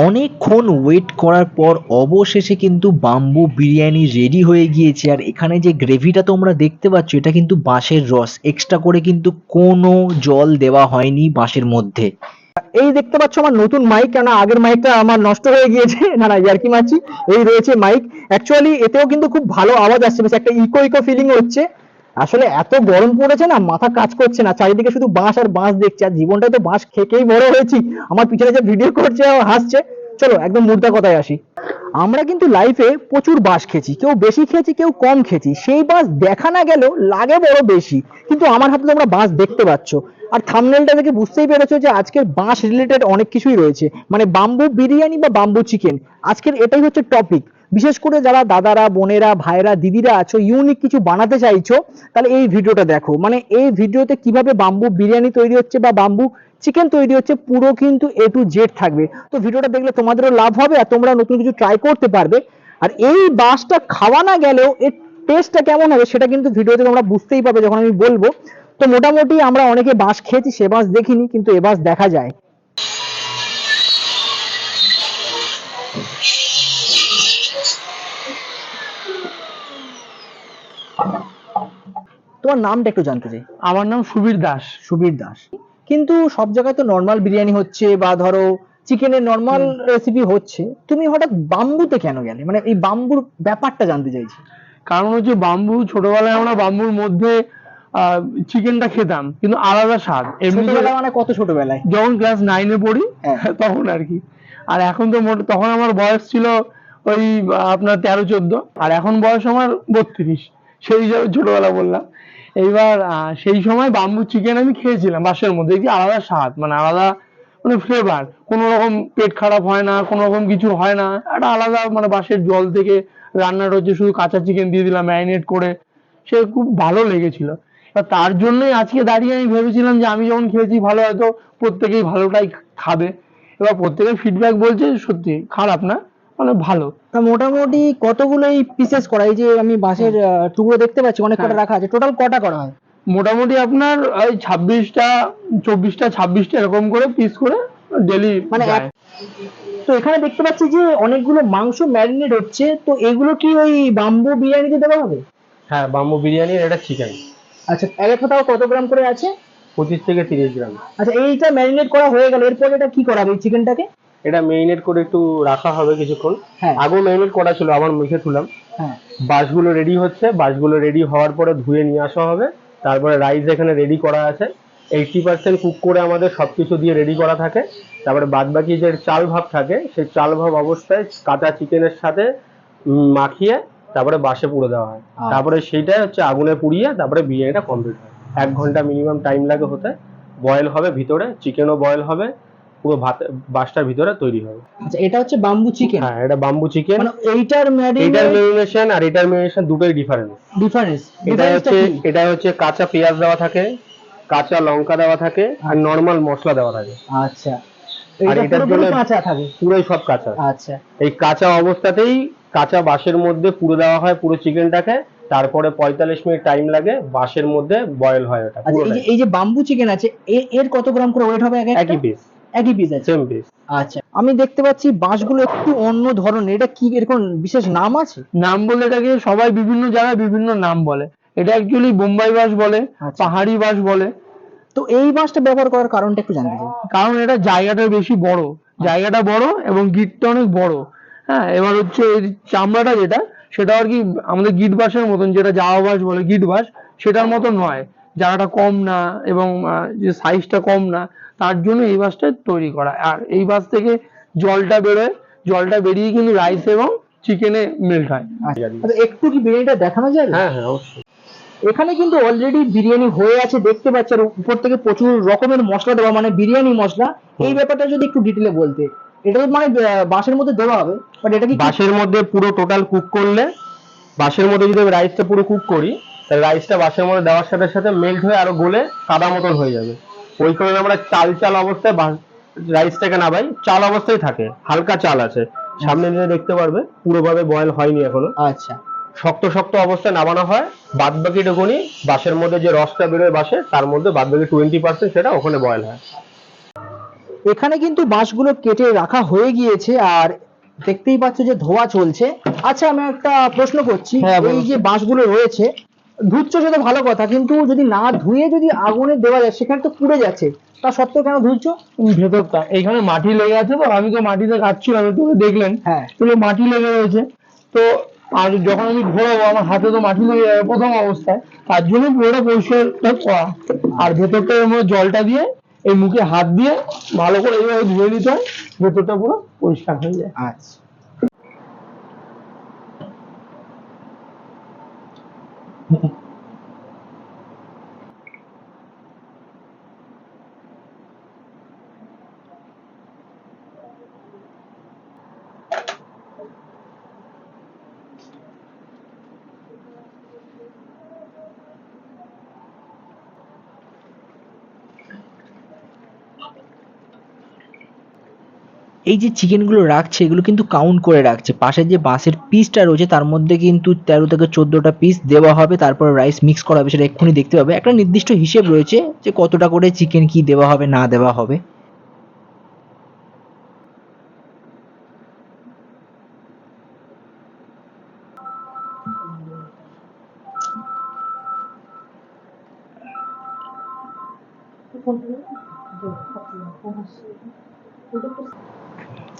অনেকক্ষণ ওয়েট করার পর অবশেষে কিন্তু বাম্বু বিরিয়ানি রেডি হয়ে গিয়েছে। আর এখানে যে গ্রেভিটা তোমরা দেখতে পাচ্ছ, এটা কিন্তু বাঁশের রস। এক্সট্রা করে কিন্তু কোনো জল দেওয়া হয়নি বাঁশের মধ্যে। এই দেখতে পাচ্ছ আমার নতুন মাইক কেন আগের মাইকটা আমার নষ্ট হয়ে গিয়েছে। না না, ইয়ার্কি মারছি। এই রয়েছে মাইক অ্যাকচুয়ালি এতেও কিন্তু খুব ভালো আওয়াজ আসছে। বেশ একটা ইকো ইকো ফিলিং হচ্ছে। আসলে এত গরম পড়েছে না, মাথা কাজ করছে না, চারিদিকে শুধু বাঁশ আর বাঁশ দেখছি, আর জীবনটা তো বাঁশ খেকেই বড় হয়েছি, আমার পিছনে যে ভিডিও করছে ও হাসছে। চলো একদম মুদ্রা কথায় আসি। আমরা কিন্তু লাইফে প্রচুর বাঁশ খেয়েছি, কেউ বেশি খেয়েছি, কেউ কম খেয়েছি। সেই বাঁশ দেখা না গেলেও লাগে বড় বেশি। কিন্তু আমার হাতে তোমরা বাঁশ দেখতে পাচ্ছ। আর থামনেলটা দেখে বুঝতেই পেরেছ যে আজকের বাঁশ রিলেটেড অনেক কিছুই রয়েছে। মানে বাম্বু বিরিয়ানি বা বাম্বু চিকেন আজকের এটাই হচ্ছে টপিক বিশেষ করে যারা দাদারা, বোনেরা ভাইরা দিদিরা আছো ইউনিক কিছু বানাতে চাইছো, তাহলে এই ভিডিওটা দেখো। মানে এই ভিডিওতে কীভাবে বাম্বু বিরিয়ানি তৈরি হচ্ছে বা বাম্বু চিকেন তৈরি হচ্ছে, পুরো কিন্তু এ টু জেড থাকবে। তো ভিডিওটা দেখলে তোমাদেরও লাভ হবে আর তোমরা নতুন কিছু ট্রাই করতে পারবে। আর এই বাসটা খাওয়া না গেলেও এর টেস্টটা কেমন হবে সেটা কিন্তু ভিডিওতে তোমরা বুঝতেই পারবে যখন আমি বলব। তো মোটামুটি আমরা অনেকে বাঁশ খেয়েছি, সে বাঁশ দেখিনি, কিন্তু এ বাঁশ দেখা যায়। তোমার নামটা একটু জানতে চাই। আমার নাম সুবীর দাস। সুবীর দাস। কিন্তু সব জায়গায় তো নর্মাল বিরিয়ানি হচ্ছে বা ধরো চিকেনের নর্মাল রেসিপি হচ্ছে। তুমি হঠাৎ বাম্বুতে কেন গেলে? মানে এই বাম্বুর ব্যাপারটা জানতে চাইছি। কারণ হচ্ছে বাম্বু ছোটবেলায় আমরা বাম্বুর মধ্যে চিকেনটা খেতাম। কিন্তু আলাদা স্বাদ। এমনি ছোটবেলা মানে কত ছোটবেলায়? যখন ক্লাস নাইনে পড়ি হ্যাঁ। তখন আর কি। আর এখন তো তখন আমার বয়স ছিল ওই, আপনার তেরো, চোদ্দ। আর এখন বয়স আমার বত্রিশ। সেই হিসাবে ছোটবেলা বললাম। এইবার সেই সময় বাম্বু চিকেন আমি খেয়েছিলাম বাসের মধ্যে। কি আলাদা স্বাদ মানে আলাদা মানে ফ্লেভার কোনো রকম পেট খারাপ হয় না, কোনো রকম কিছু হয় না। একটা আলাদা মানে বাঁশের জল থেকে রান্নাটা হচ্ছে শুধু কাঁচা চিকেন দিয়ে দিলাম ম্যারিনেট করে। সে খুব ভালো লেগেছিল। তার জন্যই আজকে দাঁড়িয়ে আমি ভেবেছিলাম যে আমি যখন খেয়েছি ভালো, হয়তো প্রত্যেকেই ভালোটাই খাবে। এবার প্রত্যেকের ফিডব্যাক বলছে, সত্যি, খারাপ না। মানে ভালো। তা মোটামুটি কতগুলো এই পিসেস করা? এই যে আমি বাঁশের টুকরো দেখতে পাচ্ছি অনেক কটা হ্যাঁ। রাখা আছে। টোটাল কটা করা হয়? মোটামুটি আপনার ওই ছাব্বিশটা চব্বিশটা ছাব্বিশটা এরকম করে পিস করে ডেলি মানে এক- তো এখানে দেখতে পাচ্ছি যে অনেকগুলো মাংস ম্যারিনেট হচ্ছে। তো এগুলো কি ওই বাম্বু বিরিয়ানিতে দেওয়া হবে? হ্যাঁ বাম্বু বিরিয়ানির এটা চিকেন আচ্ছা এক একটা তাও কত গ্রাম করে আছে? পঁচিশ থেকে তিরিশ গ্রাম। আচ্ছা এইটা ম্যারিনেট করা হয়ে গেল। এরপর এটা কি করা হবে এই চিকেনটাকে এটা মেরিনেট করে একটু রাখা হবে কিছুক্ষণ। হ্যাঁ। আগেও মেরিনেট করা ছিল আবার মুখে তুলাম হ্যাঁ। বাসগুলো রেডি হচ্ছে বাসগুলো রেডি হওয়ার পরে ধুয়ে নিয়ে আসা হবে। তারপরে রাইস এখানে রেডি করা আছে। এইটটি পার্সেন্ট কুক করে আমাদের সবকিছু দিয়ে রেডি করা থাকে। তারপরে বাদ বাকি যে চাল ভাব থাকে সেই চাল ভাব অবস্থায় কাঁচা চিকেনের সাথে মাখিয়ে তারপরে বাসে পুড়ে দেওয়া হয়। আচ্ছা। তারপরে সেইটাই হচ্ছে আগুনে পুড়িয়ে তারপরে বিরিয়ানিটা কমপ্লিট হয়। এক ঘণ্টা মিনিমাম টাইম লাগে হতে। বয়েল হবে ভিতরে চিকেনও বয়েল হবে। পুরো ভাত বাসটার ভিতরে তৈরি হবে। আচ্ছা এটা হচ্ছে বাম্বু চিকেন হ্যাঁ এটা বাম্বু চিকেন মানে এইটার এটার ম্যারিনেট মেরিনেশন আর এটার মেরিনেশন দুটোই ডিফারেন্স ডিফারেন্স এটা হচ্ছে এটা হচ্ছে কাঁচা পেঁয়াজ দেওয়া থাকে কাঁচা লঙ্কা দেওয়া থাকে আর নর্মাল মশলা দেওয়া থাকে। আচ্ছা। আর এটার জন্য- কাঁচা থাকে? পুরোই সব কাঁচা। আচ্ছা। এই কাঁচা অবস্থাতেই কাঁচা বাঁশের মধ্যে পুরো দেওয়া হয় পুরো চিকেনটাকে তারপরে পঁয়তাল্লিশ মিনিট টাইম লাগে বাঁশের মধ্যে বয়েল হয় ওটা আচ্ছা এই যে বাম্বু চিকেন আছে এর কত গ্রাম করে ওয়েট হবে এক? একই পিস একই পিস আছে? সেম পিস আচ্ছা আমি দেখতে পাচ্ছি বাঁশগুলো একটু অন্য ধরনের এটা কি এরকম বিশেষ নাম আছে? নাম বলে এটাকে সবাই বিভিন্ন জায়গায় বিভিন্ন নাম বলে। এটা অ্যাকচুয়ালি বোম্বাই বাস বলে আচ্ছা। পাহাড়ি বাস বলে। তো এই বাঁশটা ব্যবহার করার কারণটা একটু জানতে চাই। কারণ এটা জায়গাটা বেশি বড়। জায়গাটা বড় এবং গিটটা অনেক বড়। হ্যাঁ এবার হচ্ছে এর চামড়াটা যেটা সেটা আর কি আমাদের গিট বাসের মতন যেটা জাওয়া বাস বলে গিট বাস সেটার মতো নয়। জায়গাটা কম না এবং যে সাইজটা কম না। তার জন্য এই বাসটা তৈরি করা। আর এই বাস থেকে জলটা বেরোয়। জলটা বেরিয়ে কিন্তু রাইস এবং চিকেনে মেল্ট হয়। আচ্ছা একটু কি বিরিয়ানিটা দেখানো যাবে হ্যাঁ হ্যাঁ অবশ্যই। এখানে কিন্তু অলরেডি বিরিয়ানি হয়ে আছে দেখতে পাচ্ছি আর উপর থেকে প্রচুর রকমের মশলা দেওয়া মানে বিরিয়ানি মশলা। এই ব্যাপারটা যদি একটু ডিটেলে বলতে এটা তো মানে বাঁশের মধ্যে দেওয়া হবে বাট এটা কি বাঁশের মধ্যে পুরো টোটাল কুক করলে বাঁশের মধ্যে যদি আমি রাইসটা পুরো কুক করি তাহলে রাইসটা বাঁশের মধ্যে দেওয়ার সাথে সাথে মেল্ট হয়ে আরও গলে কাদা মতন হয়ে যাবে। ওই কারণে আমরা চাল চাল অবস্থায় রাইসটাকে নামাই চাল অবস্থায় থাকে। হালকা চাল আছে। সামনে নিয়ে দেখতে পারবে পুরোভাবে বয়েল হয়নি এখনও। আচ্ছা। শক্ত শক্ত অবস্থায় নামানো হয়। বাদ বাকিটুকুনি বাঁশের মধ্যে যে রসটা বেরোয় বাঁশে তার মধ্যে বাদ বাকি টোয়েন্টি পার্সেন্ট সেটা ওখানে বয়েল হয়। এখানে কিন্তু বাঁশগুলো কেটে রাখা হয়ে গিয়েছে আর দেখতেই পাচ্ছ যে ধোয়া চলছে। আচ্ছা আমি একটা প্রশ্ন করছি। হ্যাঁ, এই যে বাঁশগুলো রয়েছে ধুচ্ছ সেটা ভালো কথা কিন্তু যদি না ধুয়ে যদি আগুনে দেওয়া যায় সেখানে তো পুড়ে যাচ্ছে তা সত্ত্বেও কেন ধুচ্ছ ভেতরটা এইখানে মাটি লেগে আছে তো আমি তো মাটিতে কাটছিলাম একটু দেখলেন। হ্যাঁ। মাটি লেগে রয়েছে। তো আর যখন আমি ঘোরাবো আমার হাতে তো মাটি লেগে যাবে প্রথম অবস্থায় তার জন্য পুরোটা পরিষ্কারটা করা। আর ভেতরটা জলটা দিয়ে এই মুখে হাত দিয়ে ভালো করে এইভাবে ধুয়ে নিতে হয় ভেতরটা পুরো পরিষ্কার হয়ে যায়। আচ্ছা। ファンの皆さん এই যে চিকেনগুলো রাখছে, এগুলো কিন্তু কাউন্ট করে রাখছে। পাশে যে বাঁশের পিসটা রয়েছে, তার মধ্যে কিন্তু তেরো থেকে চোদ্দোটা পিস দেওয়া হবে। তারপর রাইস মিক্স করা হবে, সেটা এক্ষুনি দেখতে পাবে। একটা নির্দিষ্ট হিসেব রয়েছে যে কতটা করে চিকেন কি দেওয়া হবে, না দেওয়া হবে।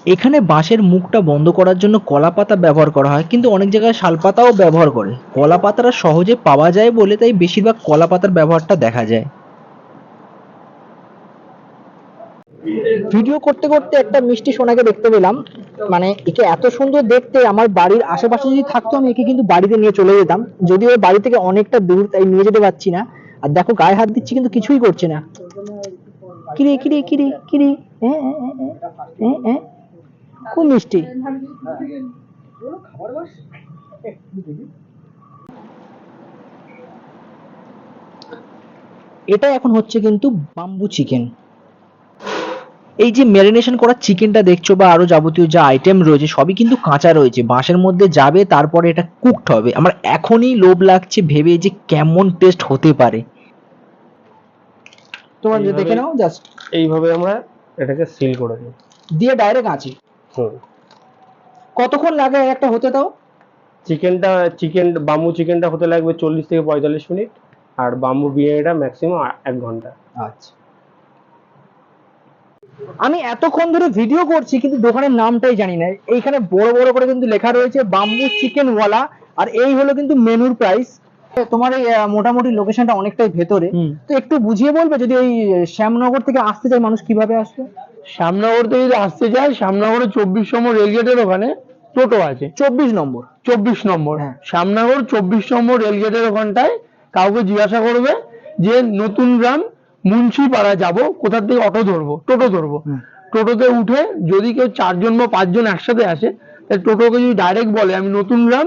এখানে বাঁশের মুখটা বন্ধ করার জন্য কলা পাতা ব্যবহার করা হয় কিন্তু অনেক জায়গায় শাল পাতাও ব্যবহার করে। কলা পাতাটা সহজে পাওয়া যায় বলে তাই বেশিরভাগ কলা পাতার ব্যবহারটা দেখা যায়। ভিডিও করতে করতে একটা মিষ্টি সোনাকে দেখতে পেলাম। মানে একে এত সুন্দর দেখতে আমার বাড়ির আশেপাশে যদি থাকতো আমি একে কিন্তু বাড়িতে নিয়ে চলে যেতাম। যদিও বাড়ি থেকে অনেকটা দূর তাই নিয়ে যেতে পারছি না। আর দেখো গায়ে হাত দিচ্ছি কিন্তু কিছুই করছে না। কিরে কিরে কিরে কিরে এ, এ, এ, এ, এ। খুব মিষ্টি। এটা এখন হচ্ছে কিন্তু বাম্বু চিকেন এই যে ম্যারিনেশন করা চিকেনটা দেখছ বা আরও যাবতীয় যা আইটেম রয়েছে সবই কিন্তু কাঁচা রয়েছে। বাঁশের মধ্যে যাবে তারপরে এটা কুকড হবে। আমার এখনই লোভ লাগছে ভেবে যে কেমন টেস্ট হতে পারে। তোমার যে দেখে নাও জাস্ট এইভাবে আমরা এটাকে সিল করে দিই। দিয়ে ডাইরেক্ট আঁচি। কতক্ষণ লাগে একটা হতে তাও চিকেনটা চিকেন বাম্বু চিকেনটা হতে লাগবে চল্লিশ থেকে পঁয়তাল্লিশ মিনিট আর বাম্বু বিরিয়ানিটা ম্যাক্সিমাম এক ঘণ্টা। আচ্ছা। আমি এতক্ষণ ধরে ভিডিও করছি কিন্তু দোকানের নামটাই জানি না। এইখানে বড় বড় করে কিন্তু লেখা রয়েছে বাম্বু চিকেন ওয়ালা আর এই হলো কিন্তু মেনুর প্রাইস তোমার এই মোটামুটি লোকেশনটা অনেকটাই ভেতরে। তো একটু বুঝিয়ে বলবে যদি ওই শ্যামনগর থেকে আসতে চায় মানুষ কীভাবে আসবে? শ্যামনগর থেকে যদি আসতে চায় শ্যামনগরে চব্বিশ নম্বর রেলগেটের ওখানে টোটো আছে। চব্বিশ নম্বর। চব্বিশ নম্বর। হ্যাঁ। শ্যামনগর চব্বিশ নম্বর রেলগেটের ওখানটায় কাউকে জিজ্ঞাসা করবে যে নতুন গ্রাম মুন্সিপাড়া যাব কোথা থেকে অটো ধরবো? টোটো ধরবো। টোটোতে উঠে যদি কেউ চারজন বা পাঁচজন একসাথে আসে তাহলে টোটোকে যদি ডাইরেক্ট বলে আমি নতুন গ্রাম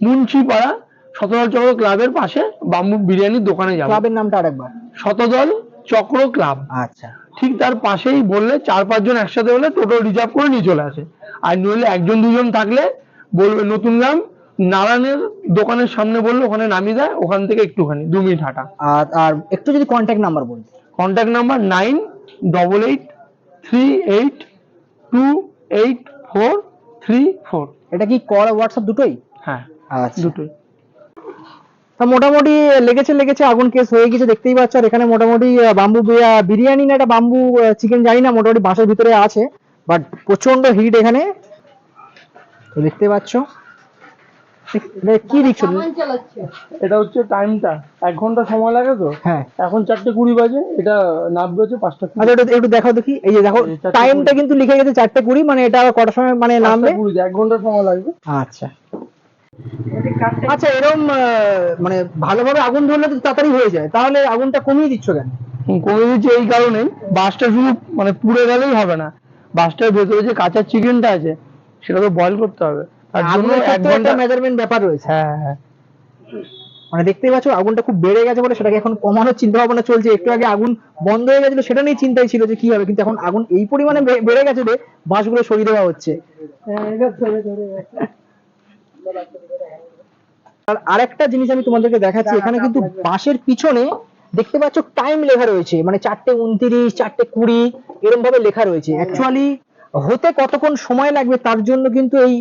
মুন্সিপাড়া শতদল চক্র ক্লাবের পাশে বাম্বু বিরিয়ানির দোকানে যাব। ক্লাবের নামটা আরেকবার। শতদল চক্র ক্লাব। আচ্ছা। ঠিক তার পাশেই বললে চার পাঁচজন একসাথে হলে টোটো রিজার্ভ করে নিয়ে চলে আসে। আর নইলে একজন দুজন থাকলে বলবে নতুন গ্রাম নারায়ণের দোকানের সামনে বললে ওখানে নামিয়ে দেয় ওখান থেকে একটুখানি দু মিনিট হাঁটা। আর আর একটু যদি কন্ট্যাক্ট নাম্বার বলি। Contact number nine double eight three eight two eight four three four এটা কি কল হোয়াটসঅ্যাপ দুটোই? হ্যাঁ। আচ্ছা। দুটোই। তা মোটামুটি লেগেছে লেগেছে আগুন কেস হয়ে গেছে দেখতেই পাচ্ছ। আর এখানে মোটামুটি বাম্বু বিরিয়ানি না এটা বাম্বু চিকেন জানি না মোটামুটি বাঁশের ভিতরে আছে বাট প্রচণ্ড হিট এখানে। তো দেখতে পাচ্ছ। এটা কি দিচ্ছ? এটা হচ্ছে টাইমটা এক ঘণ্টা সময় লাগে তো? হ্যাঁ। এখন চারটে কুড়ি বাজে এটা নামবে হচ্ছে পাঁচটা আচ্ছা একটু একটু দেখাও দেখি। এই যে দেখো টাইমটা কিন্তু লিখে গেছে চারটে কুড়ি মানে এটা কটার সময় মানে নামবে? কুড়িতে, এক ঘণ্টা সময় লাগবে। আচ্ছা। আচ্ছা এরকম আহ, মানে ভালোভাবে আগুন ধরলে তো তাড়াতাড়ি হয়ে যায়। তাহলে আগুনটা কমিয়ে দিচ্ছ কেন? হুম, কমে দিচ্ছে এই কারণে বাসটা শুধু মানে পুড়ে গেলেই হবে না। বাসটার ভেতরে যে কাঁচা চিকেনটা আছে সেটা তো বয়ল করতে হবে। তার জন্য এক ঘণ্টা মেজারমেন্ট ব্যাপার রয়েছে। হ্যাঁ হ্যাঁ। মানে দেখতেই পাচ্ছ আগুনটা খুব বেড়ে গেছে বলে সেটাকে এখন কমানোর চিন্তা ভাবনা চলছে। একটু আগে আগুন বন্ধ হয়ে গেছিল সেটা নিয়ে চিন্তাই ছিল যে কি হবে কিন্তু এখন আগুন এই পরিমাণে বেড়ে গেছে যে বাঁশগুলো সরিয়ে দেওয়া হচ্ছে। আর আরেকটা জিনিস আমি তোমাদেরকে দেখাচ্ছি এখানে কিন্তু বাঁশের পিছনে দেখতে পাচ্ছ টাইম লেখা রয়েছে মানে চারটে উনত্রিশ চারটে কুড়ি এরকম ভাবে লেখা রয়েছে। অ্যাকচুয়ালি হতে কতক্ষণ সময় লাগবে তার জন্য কিন্তু এই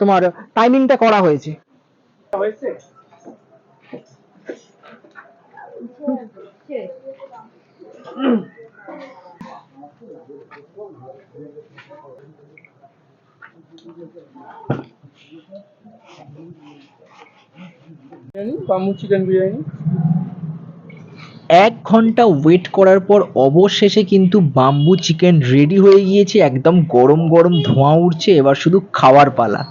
তোমার টাইমিংটা করা হয়েছে। Biryani bamboo chicken biryani. এক ঘণ্টা ওয়েট করার পর অবশেষে কিন্তু বাম্বু চিকেন রেডি হয়ে গিয়েছে একদম গরম গরম ধোঁয়া উঠছে এবার শুধু খাওয়ার পালা।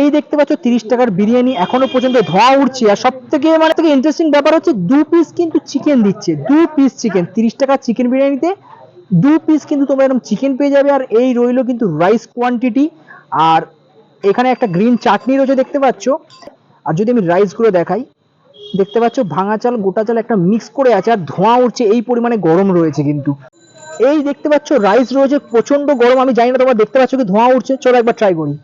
এই দেখতে পাচ্ছ তিরিশ টাকার বিরিয়ানি এখনও পর্যন্ত ধোঁয়া উঠছে আর সব থেকে মানে থেকে ইন্টারেস্টিং ব্যাপার হচ্ছে দু পিস কিন্তু চিকেন দিচ্ছে দু পিস চিকেন তিরিশ টাকার চিকেন বিরিয়ানিতে দু পিস কিন্তু তোমরা এরকম চিকেন পেয়ে যাবে আর এই রইল কিন্তু রাইস কোয়ান্টিটি আর এখানে একটা গ্রিন চাটনি রয়েছে দেখতে পাচ্ছ, আর যদি আমি রাইসগুলো দেখাই, দেখতে পাচ্ছ ভাঙা চাল, গোটা চাল একটা মিক্স করে আছে, আর ধোঁয়া উঠছে, এই পরিমাণে গরম রয়েছে কিন্তু। এই দেখতে পাচ্ছ রাইস রয়েছে প্রচণ্ড গরম, আমি জানি না তোমরা দেখতে পাচ্ছ কি ধোঁয়া উঠছে, চলো একবার ট্রাই করি।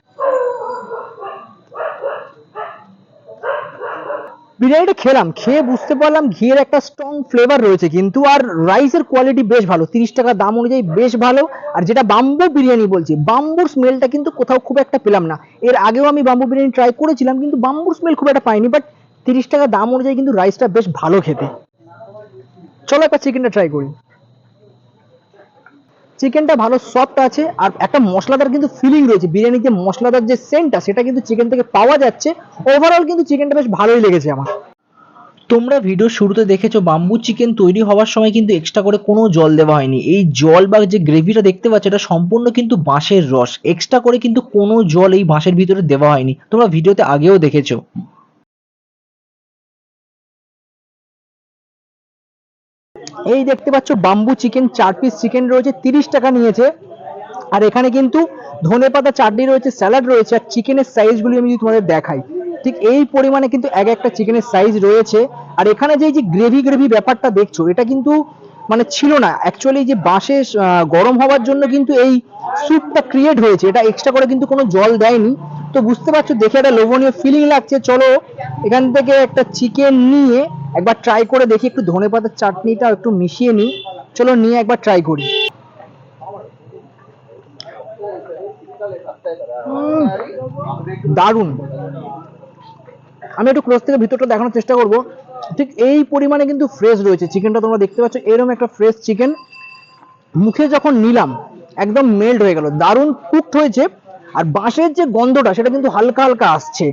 বিরিয়ানিটা খেলাম, খেয়ে বুঝতে পারলাম ঘিয়ের একটা স্ট্রং ফ্লেভার রয়েছে, কিন্তু আর রাইসের কোয়ালিটি বেশ ভালো, তিরিশ টাকা দাম অনুযায়ী বেশ ভালো, আর যেটা বাম্বু বিরিয়ানি বলছি বাম্বুর স্মেলটা কিন্তু কোথাও খুব একটা পেলাম না। এর আগেও আমি বাম্বু বিরিয়ানি ট্রাই করেছিলাম, কিন্তু বাম্বুর স্মেল খুব একটা পাইনি বাট তিরিশ টাকা দাম অনুযায়ী কিন্তু রাইসটা বেশ ভালো খেতে। চলো একবার চিকেনটা ট্রাই করি। চিকেনটা ভালো সফট আছে আর একটা মশলাদার কিন্তু ফিলিং রয়েছে। বিরিয়ানিতে মশলাদার যে সেন্টটা সেটা কিন্তু চিকেন থেকে পাওয়া যাচ্ছে। ওভারঅল কিন্তু চিকেনটা বেশ ভালোই লেগেছে আমার। তোমরা ভিডিও শুরুতে দেখেছ বাম্বু চিকেন তৈরি হওয়ার সময় কিন্তু এক্সট্রা করে কোনো জল দেওয়া হয়নি। এই জল বা যে গ্রেভিটা দেখতে পাচ্ছ, এটা সম্পূর্ণ কিন্তু বাঁশের রস। এক্সট্রা করে কিন্তু কোনো জল এই বাঁশের ভিতরে দেওয়া হয়নি। তোমরা ভিডিওতে আগেও দেখেছ। এই দেখতে পাচ্ছ বাম্বু চিকেন চার পিস চিকেন রয়েছে, তিরিশ টাকা নিয়েছে। আর এখানে কিন্তু ধনে পাতা, চাটনি রয়েছে স্যালাড রয়েছে, আর চিকেনের সাইজগুলি আমি যদি তোমাদের দেখাই, ঠিক এই পরিমাণে কিন্তু এক একটা চিকেনের সাইজ রয়েছে। আর এখানে যে যে গ্রেভি গ্রেভি ব্যাপারটা দেখছ, এটা কিন্তু মানে ছিল না। অ্যাকচুয়ালি যে বাঁশে গরম হওয়ার জন্য কিন্তু এই স্যুপটা ক্রিয়েট হয়েছে। এটা এক্সট্রা করে কিন্তু কোনো জল দেয়নি। তো বুঝতে পারছ, দেখে একটা লোভনীয় ফিলিং লাগছে। চলো, এখান থেকে একটা চিকেন নিয়ে একবার ট্রাই করে দেখি, একটু ধনে পাতার চাটনিটা একটু মিশিয়ে নিই। চলো নিয়ে একবার ট্রাই করি। দারুণ। আমি একটু ক্লোজ থেকে ভিতরটা দেখানোর চেষ্টা করব। ঠিক এই পরিমাণে কিন্তু ফ্রেশ রয়েছে। চিকেনটা তোমরা দেখতে পাচ্ছ এরকম একটা ফ্রেশ চিকেন মুখে যখন নিলাম, একদম মেল্ট হয়ে গেল। দারুণ কুকড হয়েছে। আর বাঁশের যে গন্ধটা, সেটা কিন্তু হালকা হালকা আসছে।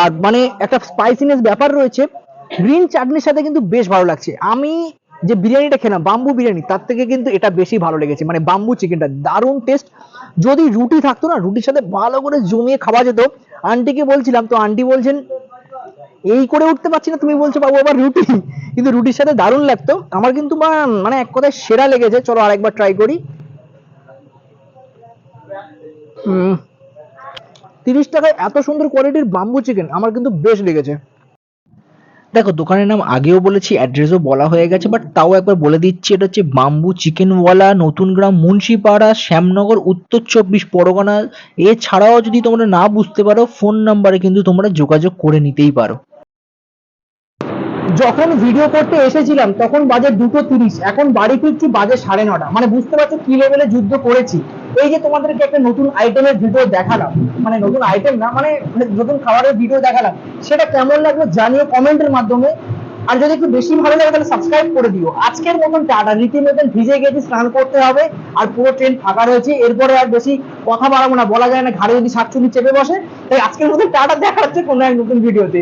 আর মানে একটা স্পাইসিনেস ব্যাপার রয়েছে। গ্রিন চাটনির সাথে কিন্তু বেশ ভালো লাগছে। আমি যে বিরিয়ানিটা খেলাম, বাম্বু বিরিয়ানি, তার থেকে কিন্তু এটা বেশি ভালো লেগেছে। মানে বাম্বু চিকেনটা দারুণ টেস্ট যদি রুটি থাকতো না, রুটির সাথে ভালো করে জমিয়ে খাওয়া যেত। আন্টিকে বলছিলাম, তো আন্টি বলছেন, এই করে উঠতে পারছি না। তুমি বলছো, বাবু, আবার রুটি। কিন্তু রুটির সাথে দারুণ লাগতো। আমার কিন্তু মানে এক কথায় সেরা লেগেছে। চলো আরেকবার ট্রাই করি। তিরিশ টাকায় এত সুন্দর কোয়ালিটির বাম্বু চিকেন আমার কিন্তু বেশ লেগেছে। দেখো, দোকানের নাম আগেও বলেছি অ্যাড্রেসও বলা হয়ে গেছে বাট তাও একবার বলে দিচ্ছি, এটা হচ্ছে বাম্বু চিকেনওয়ালা, নতুন গ্রাম মুন্সিপাড়া, শ্যামনগর, উত্তর চব্বিশ পরগনা। এছাড়াও যদি তোমরা না বুঝতে পারো ফোন নাম্বারে কিন্তু তোমরা যোগাযোগ করে নিতেই পারো। যখন ভিডিও করতে এসেছিলাম, তখন বাজে দুটো তিরিশ, এখন বাড়ি ফিরছি বাজে সাড়ে নটা। মানে বুঝতে পারছ কি লেভেলে যুদ্ধ করেছি। এই যে তোমাদেরকে একটা নতুন আইটেমের ভিডিও দেখালাম মানে নতুন আইটেম না মানে নতুন খাবারের ভিডিও দেখালাম, সেটা কেমন লাগল জানিও কমেন্টের মাধ্যমে। আর যদি একটু বেশি ভালো লাগে তাহলে সাবস্ক্রাইব করে দিও। আজকের মতন টাটা, রীতিমতন ভিজে গেছি, স্নান করতে হবে, আর পুরো ট্রেন ফাঁকা রয়েছে, এরপরে আর বেশি কথা বাড়াবো না, বলা যায় না, ঘাড়ে যদি শাকচুনি চেপে বসে, তাই আজকের মতন টাটা, দেখা হচ্ছে কোনো এক নতুন ভিডিওতে